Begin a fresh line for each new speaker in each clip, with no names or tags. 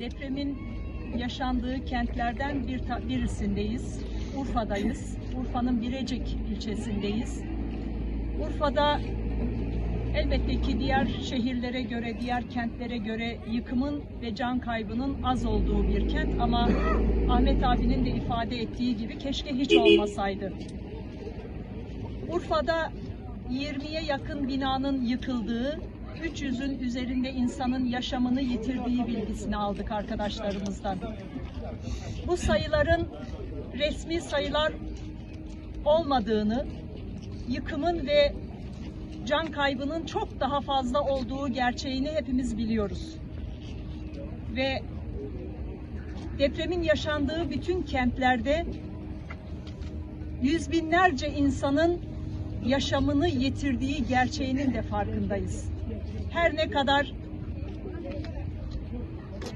depremin yaşandığı kentlerden bir birisindeyiz. Urfa'dayız. Urfa'nın Birecik ilçesindeyiz. Urfa'da elbette ki diğer şehirlere göre, diğer kentlere göre yıkımın ve can kaybının az olduğu bir kent ama Ahmet abinin de ifade ettiği gibi keşke hiç olmasaydı. Urfa'da 20'ye yakın binanın yıkıldığı, 300'ün üzerinde insanın yaşamını yitirdiği bilgisini aldık arkadaşlarımızdan. Bu sayıların resmi sayılar olmadığını, yıkımın ve can kaybının çok daha fazla olduğu gerçeğini hepimiz biliyoruz. Ve depremin yaşandığı bütün kentlerde yüz binlerce insanın yaşamını yitirdiği gerçeğinin de farkındayız. Her ne kadar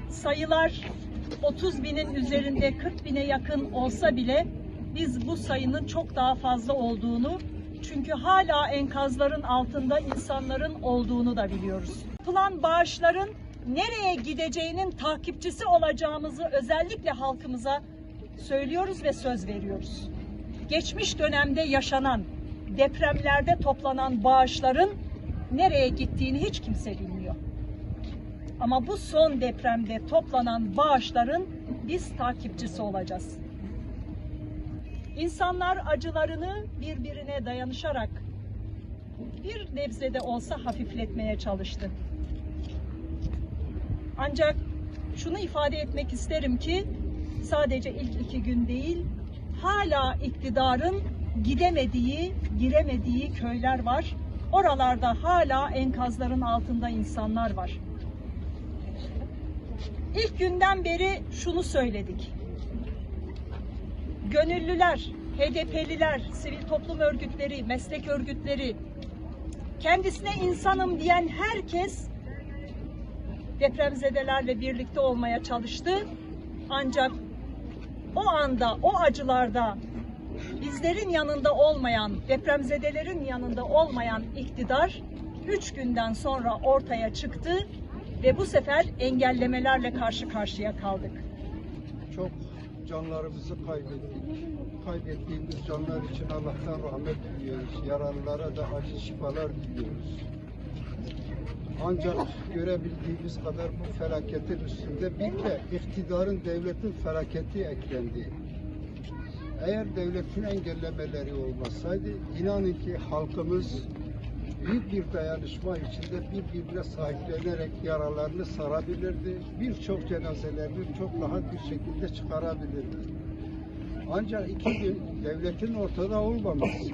sayılar 30 binin üzerinde 40 bine yakın olsa bile biz bu sayının çok daha fazla olduğunu çünkü hala enkazların altında insanların olduğunu da biliyoruz. Yapılan bağışların nereye gideceğinin takipçisi olacağımızı özellikle halkımıza söylüyoruz ve söz veriyoruz. Geçmiş dönemde yaşanan depremlerde toplanan bağışların nereye gittiğini hiç kimse bilmiyor. Ama bu son depremde toplanan bağışların biz takipçisi olacağız. İnsanlar acılarını birbirine dayanışarak bir nebze de olsa hafifletmeye çalıştı. Ancak şunu ifade etmek isterim ki sadece ilk iki gün değil, hala iktidarın gidemediği, giremediği köyler var. Oralarda hala enkazların altında insanlar var. İlk günden beri şunu söyledik. Gönüllüler, HDP'liler, sivil toplum örgütleri, meslek örgütleri, kendisine insanım diyen herkes depremzedelerle birlikte olmaya çalıştı. Ancak o anda, o acılarda bizlerin yanında olmayan, depremzedelerin yanında olmayan iktidar üç günden sonra ortaya çıktı ve bu sefer engellemelerle karşı karşıya kaldık.
çok canlarımızı kaybettik. Kaybettiğimiz canlar için Allah'tan rahmet diliyoruz. Yaralılara da acı şifalar diliyoruz. Ancak görebildiğimiz kadar bu felaketin üstünde bir de iktidarın, devletin felaketi eklendi. Eğer devletin engellemeleri olmasaydı inanın ki halkımız büyük bir dayanışma içinde birbirine sahiplenerek yaralarını sarabilirdi. Birçok cenazelerini çok rahat bir şekilde çıkarabilirdi. Ancak iki gün devletin ortada olmaması,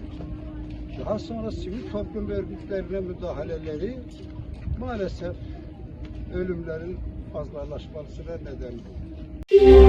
daha sonra sivil toplum örgütlerine müdahaleleri maalesef ölümlerin fazlalaşmasına neden oldu.